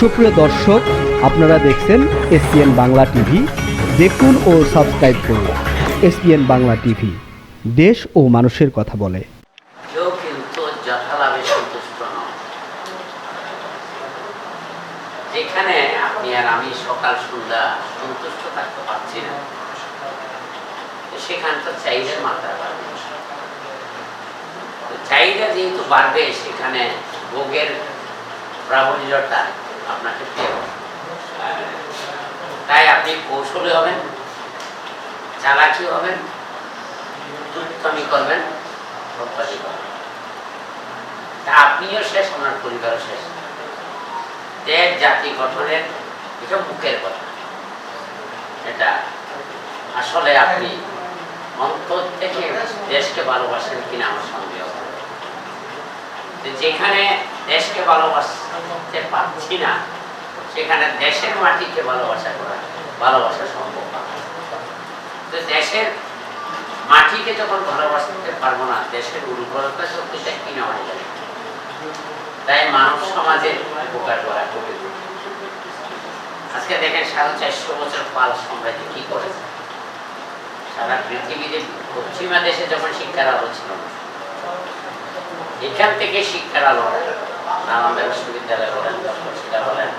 সুপ্রিয় দর্শক, আপনারা দেখছেন এসপিএন বাংলা টিভি। দেখুন ও সাবস্ক্রাইব করুন এসপিএন বাংলা টিভি। দেশ ও মানুষের কথা বলে। যেখানে আপনি আর আমি সকাল, সন্ধ্যা সন্তুষ্ট থাকতে পারছি না তো সেখানে তো চাহিদার মাত্রা বাড়বে। চাহিদা যেহেতু বাড়বে, সেখানে ভোগের প্রাবল্যতা আপনাকে তাই আপনি কৌশলী হবেন, চালাকি হবেন দুষ্টমি করবেন আপনিও শেষ আপনার পরিবারও শেষ। দেশ, জাতি গঠনের এটা মুখের কথা। এটা আসলে আপনি অন্তর থেকে দেশকে ভালোবাসেন কিনা আমার সন্দেহ। যেখানে দেশকে ভালোবাসতে পারছি না। সেখানে দেশের মাটিকে ভালোবাসা করা, ভালোবাসা সম্ভব। তো দেশের মাটিকে যখন ভালোবাসতে পারব না, দেশের উর্বরতা শক্তিটা কিনা হয়ে যাবে? তাই মানব সমাজের উপকার করা খুবই আজকে দেখেন সাড়ে চারশো বছর পাল সাম্রাজ্য কি করেছে সারা পৃথিবীতে পশ্চিমা দেশে যখন শিক্ষার আলো ছিল এখান থেকে শিক্ষার আলো নালন্দা বিশ্ববিদ্যালয় বলেন তক্ষশিলা বলেন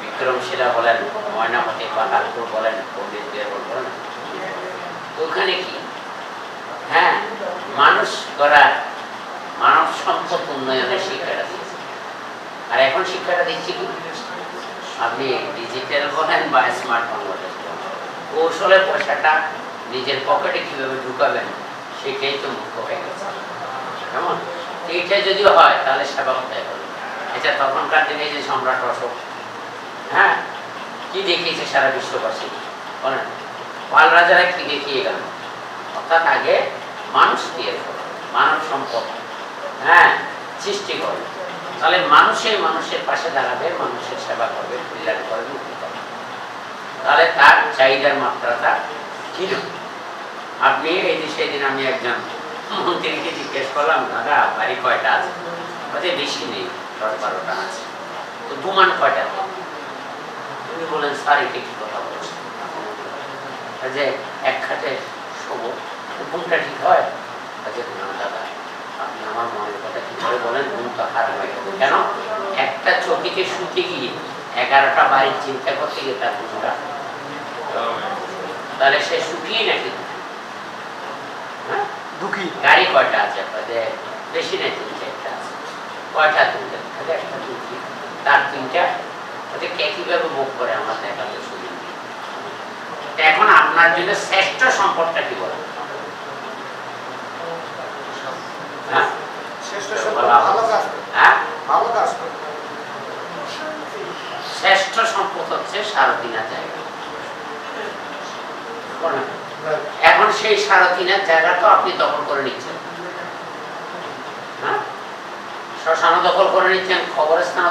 বিক্রমশিলা বলেন, ময়নামতি পাহাড়পুর বলেন, পণ্ডিত বিহার বলেন। ওখানে কি? হ্যাঁ মানুষ করা মানব সম্পদ উন্নয়নের শিক্ষাটা দিয়েছে। আর এখন শিক্ষাটা দিচ্ছি কি? আপনি ডিজিটাল বলেন বা স্মার্টফোন বলেন। কৌশলে পয়সাটা নিজের পকেটে কীভাবে ঢুকাবেন, সেটাই তো মুখ্য হয়ে গেছে। কেমন? এইটা যদি হয়, তাহলে সেবা কোথায় হবে? এটা তখনকার দিনে যে সম্রাট অশোক হ্যাঁ? কি দেখিয়েছে সারা বিশ্ববাসী? বলেন, পাল রাজারা কি দেখিয়ে গেল? অর্থাৎ আগে মানুষ দিয়ে মানব সম্পদ হ্যাঁ? সৃষ্টি করবে তাহলে মানুষের মানুষের পাশে দাঁড়াবে, মানুষের সেবা করবে, কল্যাণ করবে করবে তাহলে তার চাহিদার মাত্রাটা কীরকম আপনি এই যে সেদিন আমি একজন জিজ্ঞেস করলাম, দাদা, বাড়ি কয়টা আছে? বলছে বেশি নেই, দশ বারোটা আছে। তো দুমান কয়টা? তুমি স্যার, এটা কি কথা বলছেন যে এক খাটে ঘুমটা ঠিক হয়? আচ্ছা না, দাদা, আপনি আমার মনের কথা কি করে বলেন? ঘুম তো হয়ে গেছে। কেন? একটা চকিতে শুতে গিয়ে এগারোটা বাড়ির চিন্তা করতে গিয়ে তার ঘুমটা। তাহলে সে শুকিয়ে নাকি? দুঃখী। গাড়ি কয়টা আছে? আপনাদের বেশি নেই তিন চারটা আছে। কয়টা তিনটা তাহলে একটা দুটি তার তিনটা। ওদের কে কীভাবে মুখ করে? আমার দেখাতে সুযোগ নেই। এখন আপনার জন্য শ্রেষ্ঠ সম্পদটা কি হ্যাঁ? শ্রেষ্ঠ বলা হ্যাঁ? শ্রেষ্ঠ সম্পদ হচ্ছে সারদিনা জায়গা। এখন সেই সারথিনের জায়গা তো আপনি দখল করে নিচ্ছেন। হ্যাঁ? দখল করে নিচ্ছেন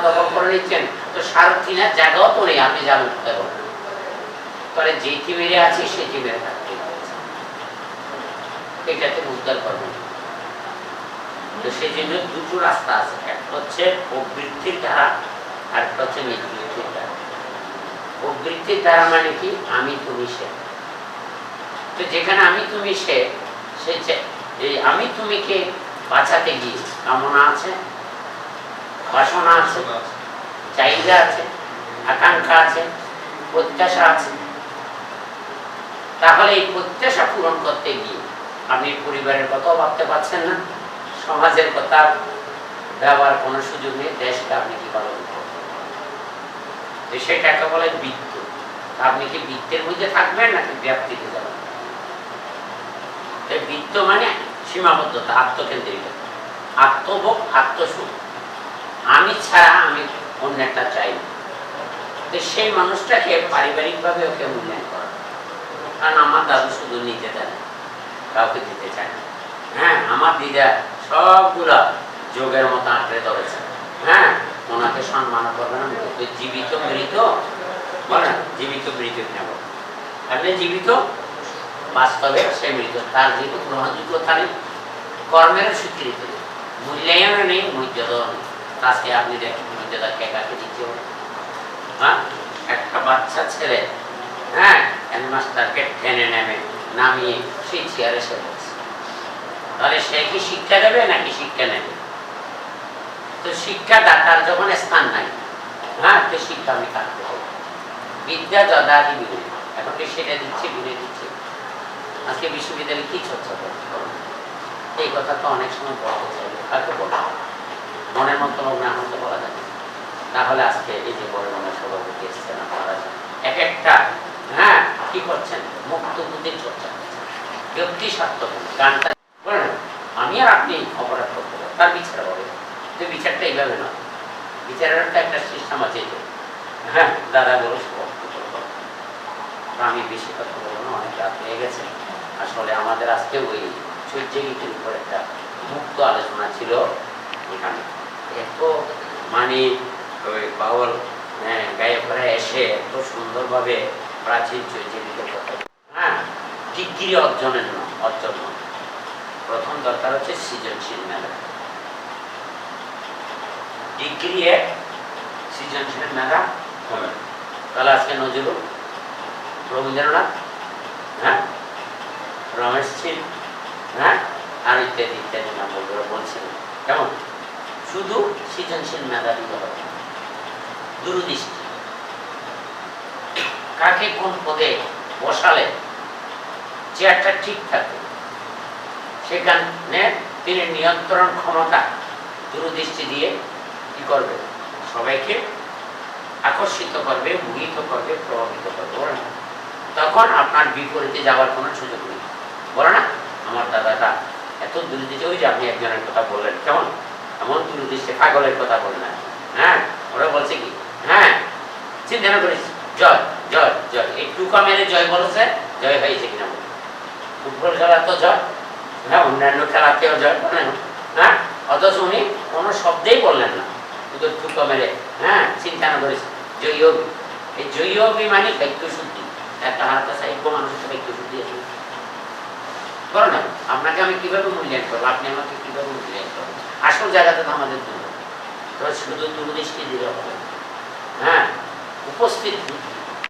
দখল করে নিচ্ছেন, তো সারথিনের জায়গাও তো নেই, আপনি? তাহলে যে আছি এটাতে উদ্ধার করবেন তো সেই জন্য দুটো রাস্তা আছে একটা হচ্ছে প্রবৃত্তির ধারা আর একটা হচ্ছে নিবৃত্তির ধারা। প্রবৃত্তির ধারা মানে কি? আমি, তুমি, সে। তো যেখানে আমি তুমি সে এই আমি তুমিকে বাঁচাতে গিয়ে কামনা আছে বাসনা আছে চাহিদা আছে আকাঙ্ক্ষা আছে প্রত্যাশা আছে। তাহলে এই প্রত্যাশা পূরণ করতে গিয়ে আপনি পরিবারের কথাও ভাবতে পারছেন না সমাজের কথা ব্যবহার কোনো সুযোগ নেই দেশকে আপনি কি পালন করবেন? সেটাকে বলে বৃত্ত। আপনি কি বৃত্তের মধ্যে থাকবেন নাকি ব্যাপ্তিতে যাবেন? বৃত্ত মানে সীমাবদ্ধতা আত্মকেন্দ্রিকতা আত্মভোগ, আত্মসুখ। আমি ছাড়া আমি চাই সেই মানুষটাকে ওকে মূল্যায়ন করা। কারণ আমার দাদু শুধু নিতে কাউকে দিতে চায় না। হ্যাঁ আমার দিদা সবগুলা যোগের মতো আঁকড়ে ধরেছে। হ্যাঁ ওনাকে সম্মান করবে না জীবিত, মৃত বলেন জীবিত, মৃত নেব আপনি জীবিত বাস্তবে সে মৃত তার যেহেতু গ্রহণযোগ্যতা নেই কর্মের স্বীকৃতি। নেই মূল্যায়নও নেই, মর্যাদাও নেই। আজকে আপনি দেখেন মর্যাদা কে কাকে দিচ্ছে হ্যাঁ? একটা বাচ্চা ছেলে হ্যাঁ? হেডমাস্টারকে টেনে নেবে, নামিয়ে সেই চেয়ারে সে বসে। তাহলে সে কি শিক্ষা দেবে নাকি শিক্ষা নেবে? তো শিক্ষাদাতার যখন স্থান নাই হ্যাঁ? তো শিক্ষা আমি কাটতে হবে বিদ্যা বিনে এখন সেটা দিচ্ছে বিনে দিচ্ছে। আজকে বিশ্ববিদ্যালয়ে কি চর্চা করতে? এই কথা তো অনেক সময় বলতে চাইবে কাকে বলব মনের মতো লোক না হতে বলা যাবে। তাহলে আজকে এই যে বড় মনের সভাপতি এসছেন আপনারা, এক একটা হ্যাঁ কি করছেন? মুক্ত বুদ্ধির চর্চা ব্যক্তি স্বার্থ গানটা আমি আর আপনি অপরাধ করতে পারি তার বিচার হবে। যে বিচারটা এইভাবে না বিচারের একটা সিস্টেম আছে যে। হ্যাঁ দাদা বলো আমি বেশি কথা বলব না, অনেক হয়ে গেছে। আসলে আমাদের আজকে ওই সূর্য গীতের উপর একটা মুক্ত আলোচনা ছিল এখানে। এত মানে ওই বাউল হ্যাঁ, গায়করা এসে এত সুন্দরভাবে প্রাচীন কথা হ্যাঁ ডিগ্রি অর্জনের অর্জন। প্রথম দরকার হচ্ছে সৃজনশীল মেধা ডিগ্রি এক সৃজনশীল মেধা হবে। তাহলে আজকে নজরুল রবীন্দ্রনাথ হ্যাঁ রমেশ সিং হ্যাঁ? আর ইত্যাদি ইত্যাদি নাম বলব বলছিলেন কেমন? শুধু সৃজনশীল মেধা দিতে হবে দূরদৃষ্টি। কাকে কোন পদে বসালে চেয়ারটা ঠিক থাকবে সেখানে তিনি নিয়ন্ত্রণ ক্ষমতা, দূরদৃষ্টি দিয়ে কি করবে? সবাইকে আকর্ষিত করবে, মোহিত করবে, প্রভাবিত করবে? তখন আপনার বিপরীতে যাওয়ার কোনো সুযোগ বলে না? আমার দাদাটা এত দূরদৃষ্টি ওই যে আপনি একজনের কথা বললেন, কেমন? এমন দূরদৃষ্টি পাগলের কথা বলেন না। হ্যাঁ? ওরা বলছে কি? হ্যাঁ? চিন্তা না করিস। জয় জয় জয়। এই টুকা মেরে জয় বলেছে, জয় হয়েছে কিনা বলো। ফুটবল খেলা তো জয়। হ্যাঁ অন্যান্য খেলাতেও জয় বলেন হ্যাঁ? অথচ উনি কোনো শব্দেই বললেন না। শুধু টুকা মেরে। হ্যাঁ? চিন্তা না করিস। জয়ী এই জয়ী মানে বাক্য শুদ্ধি একটা হালকা সাহিত্য মানুষের তো বাক্য শুদ্ধি আছে। করো না, আপনাকে আমি কীভাবে মূল্যায়ন করব? আপনি আমাকে কীভাবে মূল্যায়ন করব আসল জায়গাতে তো আমাদের দূর তো শুধু দূরদৃষ্টি দিলে হবে হ্যাঁ উপস্থিত বুদ্ধি